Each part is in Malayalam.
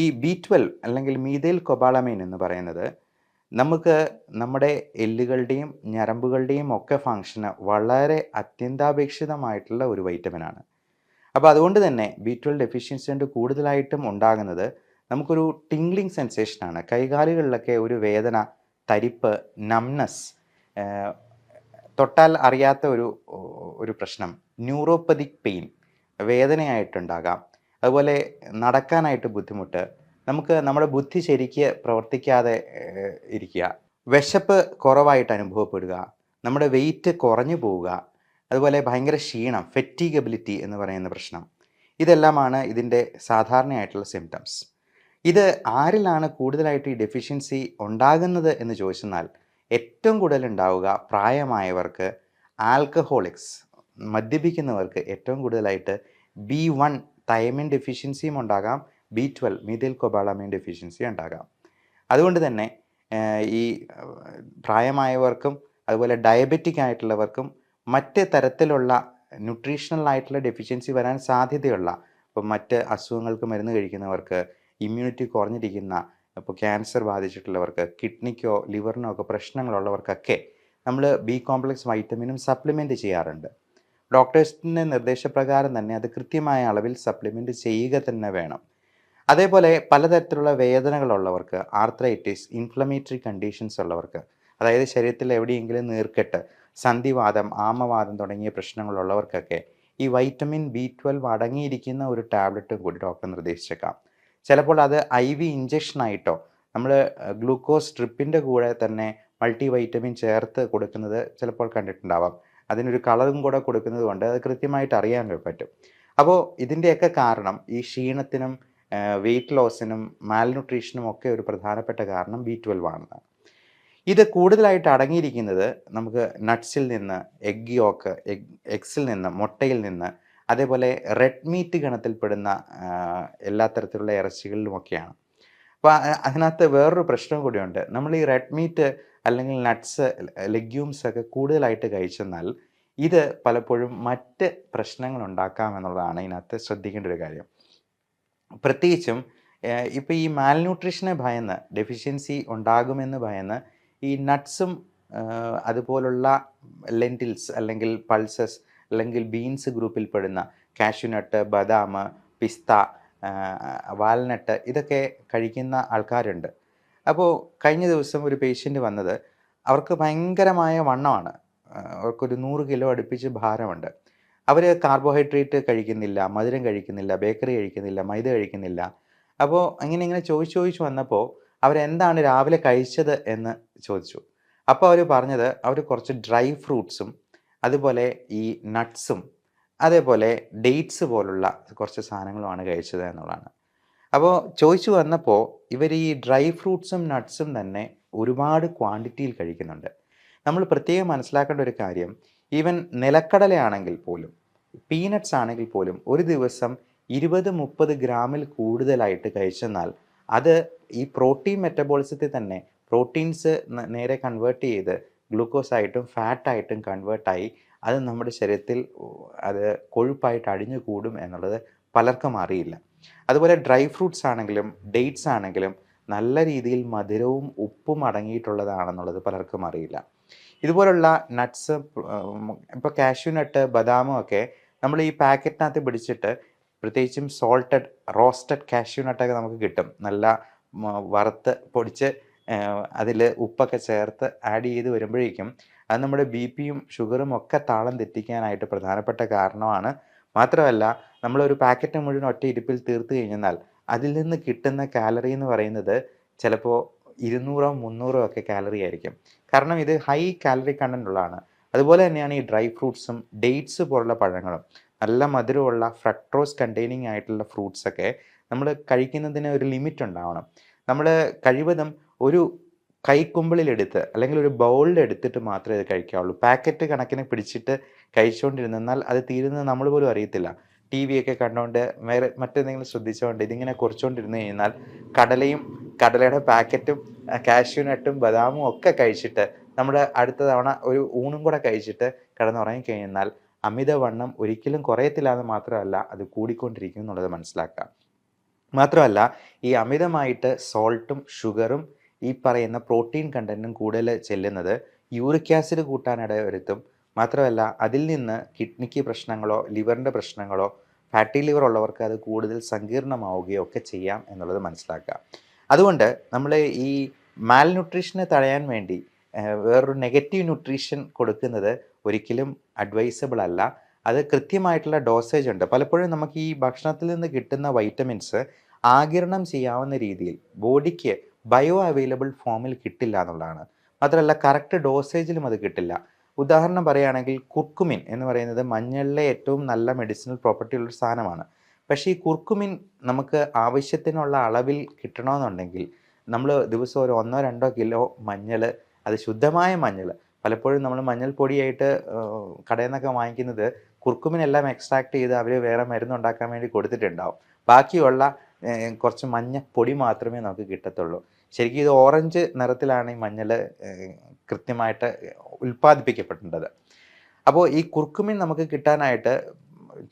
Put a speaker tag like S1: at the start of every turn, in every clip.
S1: ഈ ബി ട്വൽവ് അല്ലെങ്കിൽ മീതേൽ കൊബാളമൈൻ എന്ന് പറയുന്നത് നമുക്ക് നമ്മുടെ എല്ലുകളുടെയും ഞരമ്പുകളുടെയും ഒക്കെ ഫങ്ഷന് വളരെ അത്യന്താപേക്ഷിതമായിട്ടുള്ള ഒരു വൈറ്റമിനാണ് അപ്പോൾ അതുകൊണ്ട് തന്നെ ബി ട്വൽവ് ഡെഫിഷ്യൻസി കൊണ്ട് കൂടുതലായിട്ടും ഉണ്ടാകുന്നത് നമുക്കൊരു ടിംഗ്ലിംഗ് സെൻസേഷനാണ് കൈകാലുകളിലൊക്കെ ഒരു വേദന തരിപ്പ് നംനസ് തൊട്ടാൽ അറിയാത്ത ഒരു ഒരു പ്രശ്നം ന്യൂറോപ്പതിക് പെയിൻ വേദനയായിട്ടുണ്ടാകാം. അതുപോലെ നടക്കാനായിട്ട് ബുദ്ധിമുട്ട്. നമുക്ക് നമ്മുടെ ബുദ്ധി ശരിക്ക് പ്രവർത്തിക്കാതെ ഇരിക്കുക. വിശപ്പ് കുറവായിട്ട് അനുഭവപ്പെടുക. നമ്മുടെ വെയിറ്റ് കുറഞ്ഞു പോവുക. അതുപോലെ ഭയങ്കര ക്ഷീണം ഫെറ്റീഗബിലിറ്റി എന്ന് പറയുന്ന പ്രശ്നം. ഇതെല്ലാമാണ് ഇതിന്റെ സാധാരണയായിട്ടുള്ള സിംറ്റംസ് ഇത് ആരിലാണ് കൂടുതലായിട്ട് ഈ ഡെഫിഷ്യൻസി ഉണ്ടാകുന്നത് എന്ന് ചോദിച്ചെന്നാൽ ഏറ്റവും കൂടുതൽ ഉണ്ടാവുക പ്രായമായവർക്ക് ആൽക്കഹോളിക്സ് മദ്യപിക്കുന്നവർക്ക് ഏറ്റവും കൂടുതലായിട്ട് ബി വൺ തൈമിൻ ഡെഫിഷ്യൻസിയും ഉണ്ടാകാം. B twelve methyl cobalamin deficiency ഉണ്ടാകാം. അതുകൊണ്ട് തന്നെ ഈ പ്രായമായവർക്കും അതുപോലെ ഡയബറ്റിക് ആയിട്ടുള്ളവർക്കും മറ്റ് തരത്തിലുള്ള ന്യൂട്രീഷണൽ ആയിട്ടുള്ള ഡെഫിഷ്യൻസി വരാൻ സാധ്യതയുള്ള ഇപ്പം മറ്റ് അസുഖങ്ങൾക്ക് മരുന്ന് കഴിക്കുന്നവർക്ക് ഇമ്മ്യൂണിറ്റി കുറഞ്ഞിരിക്കുന്ന ഇപ്പോൾ ക്യാൻസർ ബാധിച്ചിട്ടുള്ളവർക്ക് കിഡ്നിക്കോ ലിവറിനോ ഒക്കെ പ്രശ്നങ്ങളുള്ളവർക്കൊക്കെ നമ്മൾ ബി കോംപ്ലക്സ് വൈറ്റമിനും സപ്ലിമെന്റ് ചെയ്യാറുണ്ട്. ഡോക്ടേഴ്സിന്റെ നിർദ്ദേശപ്രകാരം തന്നെ അത് കൃത്യമായ അളവിൽ സപ്ലിമെന്റ് ചെയ്യുക തന്നെ വേണം. അതേപോലെ പലതരത്തിലുള്ള വേദനകളുള്ളവർക്ക് ആർത്രൈറ്റിസ് ഇൻഫ്ലമേറ്ററി കണ്ടീഷൻസ് ഉള്ളവർക്ക് അതായത് ശരീരത്തിൽ എവിടെയെങ്കിലും നീർക്കെട്ട് സന്ധിവാദം ആമവാദം തുടങ്ങിയ പ്രശ്നങ്ങളുള്ളവർക്കൊക്കെ ഈ വൈറ്റമിൻ ബി ട്വൽവ് അടങ്ങിയിരിക്കുന്ന ഒരു ടാബ്ലറ്റും കൂടി ഡോക്ടർ നിർദ്ദേശിച്ചേക്കാം. ചിലപ്പോൾ അത് ഐ വി ഇഞ്ചക്ഷനായിട്ടോ നമ്മൾ ഗ്ലൂക്കോസ് ട്രിപ്പിന്റെ കൂടെ തന്നെ മൾട്ടി വൈറ്റമിൻ ചേർത്ത് കൊടുക്കുന്നത് ചിലപ്പോൾ കണ്ടിട്ടുണ്ടാവാം. അതിനൊരു കളറും കൂടെ കൊടുക്കുന്നത് കൊണ്ട് അത് കൃത്യമായിട്ട് അറിയാൻ പറ്റും. അപ്പോൾ ഇതിന്റെയൊക്കെ കാരണം ഈ ക്ഷീണത്തിനും വെയിറ്റ് ലോസിനും മാൽന്യൂട്രീഷനും ഒക്കെ ഒരു പ്രധാനപ്പെട്ട കാരണം ബി ട്വൽവ് ആണ് ഇത് കൂടുതലായിട്ട് അടങ്ങിയിരിക്കുന്നത് നമുക്ക് നട്ട്സിൽ നിന്ന് എഗ് യോക്ക് എഗ് എഗ്സിൽ നിന്ന് മുട്ടയിൽ നിന്ന് അതേപോലെ റെഡ് മീറ്റ് ഗണത്തിൽപ്പെടുന്ന എല്ലാ തരത്തിലുള്ള ഇറച്ചികളിലുമൊക്കെയാണ് അപ്പോൾ അതിനകത്ത് വേറൊരു പ്രശ്നം കൂടിയുണ്ട്. നമ്മൾ ഈ റെഡ് മീറ്റ് അല്ലെങ്കിൽ നട്ട്സ് ലെഗ്യൂംസ് ഒക്കെ കൂടുതലായിട്ട് കഴിച്ചെന്നാൽ ഇത് പലപ്പോഴും മറ്റ് പ്രശ്നങ്ങൾ ഉണ്ടാക്കാം എന്നുള്ളതാണ് ഇതിനകത്ത് ശ്രദ്ധിക്കേണ്ട ഒരു കാര്യം. പ്രത്യേകിച്ചും ഇപ്പോൾ ഈ മാൽന്യൂട്രീഷനെ ഭയന്ന് ഡെഫിഷ്യൻസി ഉണ്ടാകുമെന്ന് ഭയന്ന് ഈ നട്ട്സും അതുപോലുള്ള ലെന്റിൽസ് അല്ലെങ്കിൽ പൾസസ് അല്ലെങ്കിൽ ബീൻസ് ഗ്രൂപ്പിൽപ്പെടുന്ന കാഷ്യൂനട്ട് ബദാം പിസ്ത വാൽനട്ട് ഇതൊക്കെ കഴിക്കുന്ന ആൾക്കാരുണ്ട്. അപ്പോൾ കഴിഞ്ഞ ദിവസം ഒരു പേഷ്യന്റ് വന്നത് അവർക്ക് ഭയങ്കരമായ വണ്ണമാണ്. അവർക്കൊരു നൂറ് കിലോ അടുപ്പിച്ച് ഭാരമുണ്ട്. അവർ കാർബോഹൈഡ്രേറ്റ് കഴിക്കുന്നില്ല മധുരം കഴിക്കുന്നില്ല ബേക്കറി കഴിക്കുന്നില്ല മൈദ കഴിക്കുന്നില്ല. അപ്പോൾ അങ്ങനെ ഇങ്ങനെ ചോദിച്ചു ചോദിച്ചു വന്നപ്പോൾ അവരെന്താണ് രാവിലെ കഴിച്ചത് എന്ന് ചോദിച്ചു. അപ്പോൾ അവർ പറഞ്ഞത് അവർ കുറച്ച് ഡ്രൈ ഫ്രൂട്ട്സും അതുപോലെ ഈ നട്ട്സും അതേപോലെ ഡേറ്റ്സ് പോലുള്ള കുറച്ച് സാധനങ്ങളുമാണ് കഴിച്ചത് എന്നുള്ളതാണ്. അപ്പോൾ ചോദിച്ചു വന്നപ്പോൾ ഇവർ ഈ ഡ്രൈ ഫ്രൂട്ട്സും നട്ട്സും തന്നെ ഒരുപാട് ക്വാണ്ടിറ്റിയിൽ കഴിക്കുന്നുണ്ട്. നമ്മൾ പ്രത്യേകം മനസ്സിലാക്കേണ്ട ഒരു കാര്യം ഈവൻ നിലക്കടലയാണെങ്കിൽ പോലും പീനട്ട്സ് ആണെങ്കിൽ പോലും ഒരു ദിവസം ഇരുപത് മുപ്പത് ഗ്രാമിൽ കൂടുതലായിട്ട് കഴിച്ചെന്നാൽ അത് ഈ പ്രോട്ടീൻ മെറ്റബോളിസത്തിൽ തന്നെ പ്രോട്ടീൻസ് നേരെ കൺവേർട്ട് ചെയ്ത് ഗ്ലൂക്കോസ് ആയിട്ടും ഫാറ്റ് ആയിട്ടും കൺവേർട്ടായി അത് നമ്മുടെ ശരീരത്തിൽ അത് കൊഴുപ്പായിട്ട് അടിഞ്ഞു കൂടും എന്നുള്ളത് പലർക്കും അറിയില്ല. അതുപോലെ ഡ്രൈ ഫ്രൂട്ട്സ് ആണെങ്കിലും ഡേറ്റ്സ് ആണെങ്കിലും നല്ല രീതിയിൽ മധുരവും ഉപ്പും അടങ്ങിയിട്ടുള്ളതാണെന്നുള്ളത് പലർക്കും അറിയില്ല. ഇതുപോലുള്ള നട്ട്സ് ഇപ്പോൾ കാഷ്യൂ നട്ട് ബദാമും ഒക്കെ നമ്മൾ ഈ പാക്കറ്റിനകത്ത് പിടിച്ചിട്ട് പ്രത്യേകിച്ചും സോൾട്ടഡ് റോസ്റ്റഡ് കാഷ്യൂ നട്ടൊക്കെ നമുക്ക് കിട്ടും. നല്ല വറുത്ത് പൊടിച്ച് അതിൽ ഉപ്പൊക്കെ ചേർത്ത് ആഡ് ചെയ്ത് വരുമ്പോഴേക്കും അത് നമ്മുടെ ബി പിയും ഷുഗറും ഒക്കെ താളം തെറ്റിക്കാനായിട്ട് പ്രധാനപ്പെട്ട കാരണമാണ് മാത്രമല്ല നമ്മളൊരു പാക്കറ്റ് മുഴുവൻ ഒറ്റ ഇരിപ്പിൽ തീർത്തു കഴിഞ്ഞാൽ അതിൽ നിന്ന് കിട്ടുന്ന കാലറി എന്ന് പറയുന്നത് ചിലപ്പോൾ ഇരുന്നൂറോ മുന്നൂറോ ഒക്കെ കാലറി ആയിരിക്കും. കാരണം ഇത് ഹൈ കാലറി കണ്ടന്റ് ഉള്ളതാണ് അതുപോലെ തന്നെയാണ് ഈ ഡ്രൈ ഫ്രൂട്ട്സും ഡേറ്റ്സ് പോലുള്ള പഴങ്ങളും. നല്ല മധുരമുള്ള ഫ്രക്ട്രോസ് കണ്ടെയ്നിങ് ആയിട്ടുള്ള ഫ്രൂട്ട്സ് ഒക്കെ നമ്മൾ കഴിക്കുന്നതിന് ഒരു ലിമിറ്റ് ഉണ്ടാവണം. നമ്മൾ കഴിവതും ഒരു കൈക്കുമ്പിളിലെടുത്ത് അല്ലെങ്കിൽ ഒരു ബൗളിൽ എടുത്തിട്ട് മാത്രമേ ഇത് കഴിക്കാവുള്ളൂ. പാക്കറ്റ് കണക്കിന് പിടിച്ചിട്ട് കഴിച്ചുകൊണ്ടിരുന്നാൽ അത് തീരുന്നത് നമ്മൾ പോലും അറിയത്തില്ല. ടി വി ഒക്കെ കണ്ടുകൊണ്ട് വേറെ മറ്റെന്തെങ്കിലും ശ്രദ്ധിച്ചുകൊണ്ട് ഇതിങ്ങനെ കുറച്ചുകൊണ്ടിരുന്ന് കഴിഞ്ഞാൽ കടലയും കടലയുടെ പാക്കറ്റും കാഷ്യൂനട്ടും ബദാമും ഒക്കെ കഴിച്ചിട്ട് നമ്മുടെ അടുത്ത തവണ ഒരു ഊണും കൂടെ കഴിച്ചിട്ട് കിടന്നുറങ്ങി കഴിഞ്ഞാൽ അമിതവണ്ണം ഒരിക്കലും കുറയത്തില്ല എന്ന് മാത്രമല്ല അത് കൂടിക്കൊണ്ടിരിക്കും എന്നുള്ളത് മനസ്സിലാക്കാം മാത്രമല്ല ഈ അമിതമായിട്ട് സോൾട്ടും ഷുഗറും ഈ പറയുന്ന പ്രോട്ടീൻ കണ്ടന്റും കൂടുതൽ ചെല്ലുന്നത് യൂറിക് ആസിഡ് കൂട്ടാനിട വരുത്തും മാത്രമല്ല അതിൽ നിന്ന് കിഡ്നിക്ക് പ്രശ്നങ്ങളോ ലിവറിന്റെ പ്രശ്നങ്ങളോ ഫാറ്റി ലിവർ ഉള്ളവർക്ക് അത് കൂടുതൽ സങ്കീർണമാവുകയോ ഒക്കെ ചെയ്യാം എന്നുള്ളത് മനസ്സിലാക്കുക. അതുകൊണ്ട് നമ്മൾ ഈ മാൽ ന്യൂട്രീഷനെ തടയാൻ വേണ്ടി വേറൊരു നെഗറ്റീവ് ന്യൂട്രീഷൻ കൊടുക്കുന്നത് ഒരിക്കലും അഡ്വൈസബിൾ അല്ല. അത് കൃത്യമായിട്ടുള്ള ഡോസേജ് ഉണ്ട്. പലപ്പോഴും നമുക്ക് ഈ ഭക്ഷണത്തിൽ നിന്ന് കിട്ടുന്ന വൈറ്റമിൻസ് ആകിരണം ചെയ്യാവുന്ന രീതിയിൽ ബോഡിക്ക് ബയോ അവൈലബിൾ ഫോമിൽ കിട്ടില്ല എന്നുള്ളതാണ്. മാത്രമല്ല കറക്റ്റ് ഡോസേജിലും അത് കിട്ടില്ല. ഉദാഹരണം പറയുകയാണെങ്കിൽ കുർക്കുമിൻ എന്ന് പറയുന്നത് മഞ്ഞളിലെ ഏറ്റവും നല്ല മെഡിസിനൽ പ്രോപ്പർട്ടി ഉള്ളൊരു സാധനമാണ്. പക്ഷേ ഈ കുർക്കുമിൻ നമുക്ക് ആവശ്യത്തിനുള്ള അളവിൽ കിട്ടണമെന്നുണ്ടെങ്കിൽ നമ്മൾ ദിവസം ഒരു ഒന്നോ രണ്ടോ കിലോ മഞ്ഞൾ അത് ശുദ്ധമായ മഞ്ഞൾ പലപ്പോഴും നമ്മൾ മഞ്ഞൾപ്പൊടിയായിട്ട് പൊടിയായിട്ട് കടയിൽ നിന്നൊക്കെ വാങ്ങിക്കുന്നത് കുർക്കുമിനെല്ലാം എക്സ്ട്രാക്ട് ചെയ്ത് അവർ വേറെ മരുന്നുണ്ടാക്കാൻ വേണ്ടി കൊടുത്തിട്ടുണ്ടാവും. ബാക്കിയുള്ള കുറച്ച് മഞ്ഞപ്പൊടി മാത്രമേ നമുക്ക് കിട്ടത്തുള്ളൂ. ശരിക്കും ഇത് ഓറഞ്ച് നിറത്തിലാണ് ഈ മഞ്ഞൾ കൃത്യമായിട്ട് ഉൽപ്പാദിപ്പിക്കപ്പെടേണ്ടത് അപ്പോൾ ഈ കുർക്കുമിൻ നമുക്ക് കിട്ടാനായിട്ട്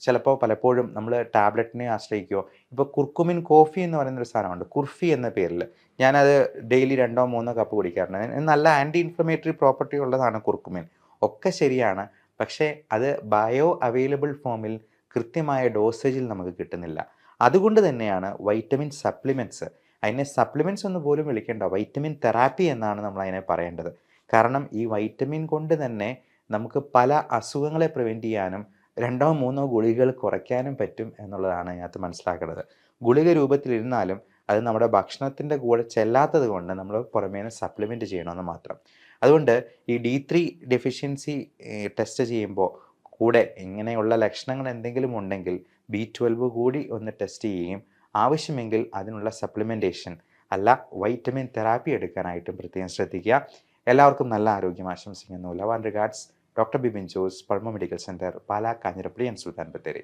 S1: ചിലപ്പോൾ പലപ്പോഴും നമ്മൾ ടാബ്ലറ്റിനെ ആശ്രയിക്കുകയോ ഇപ്പോൾ കുർക്കുമിൻ കോഫി എന്ന് പറയുന്നൊരു സാധനമുണ്ട്. കുർഫി എന്ന പേരിൽ ഞാനത് ഡെയിലി രണ്ടോ മൂന്നോ കപ്പ് കുടിക്കാറുണ്ട്. നല്ല ആന്റി ഇൻഫ്ലമേറ്ററി പ്രോപ്പർട്ടി ഉള്ളതാണ് കുർക്കുമിൻ. ഒക്കെ ശരിയാണ്. പക്ഷേ അത് ബയോ അവൈലബിൾ ഫോമിൽ കൃത്യമായ ഡോസേജിൽ നമുക്ക് കിട്ടുന്നില്ല. അതുകൊണ്ട് തന്നെയാണ് വൈറ്റമിൻ സപ്ലിമെന്റ്സ് അതിനെ സപ്ലിമെന്റ്സ് എന്ന് പോലും വിളിക്കേണ്ട വൈറ്റമിൻ തെറാപ്പി എന്നാണ് നമ്മൾ അതിനെ പറയേണ്ടത്. കാരണം ഈ വൈറ്റമിൻ കൊണ്ട് തന്നെ നമുക്ക് പല അസുഖങ്ങളെ പ്രിവെന്റ് ചെയ്യാനും രണ്ടോ മൂന്നോ ഗുളികകൾ കുറയ്ക്കാനും പറ്റും എന്നുള്ളതാണ് അതിനകത്ത് മനസ്സിലാക്കേണ്ടത്. ഗുളിക രൂപത്തിലിരുന്നാലും അത് നമ്മുടെ ഭക്ഷണത്തിന്റെ കൂടെ ചെല്ലാത്തത് കൊണ്ട് നമ്മൾ പുറമേനെ സപ്ലിമെന്റ് ചെയ്യണമെന്ന് മാത്രം. അതുകൊണ്ട് ഈ ഡി ത്രീ ഡെഫിഷ്യൻസി ടെസ്റ്റ് ചെയ്യുമ്പോൾ കൂടെ ഇങ്ങനെയുള്ള ലക്ഷണങ്ങൾ എന്തെങ്കിലും ഉണ്ടെങ്കിൽ ബി ട്വൽവ് കൂടി ഒന്ന് ടെസ്റ്റ് ചെയ്യുകയും ആവശ്യമെങ്കിൽ അതിനുള്ള സപ്ലിമെന്റേഷൻ അല്ല വൈറ്റമിൻ തെറാപ്പി എടുക്കാനായിട്ടും പ്രത്യേകം ശ്രദ്ധിക്കുക. എല്ലാവർക്കും നല്ല ആരോഗ്യം ആശംസിക്കുന്നു. Love and regards doctor Bibin Jose Pazhama medical centre Pala Kanjirappally and Sultan Bathery.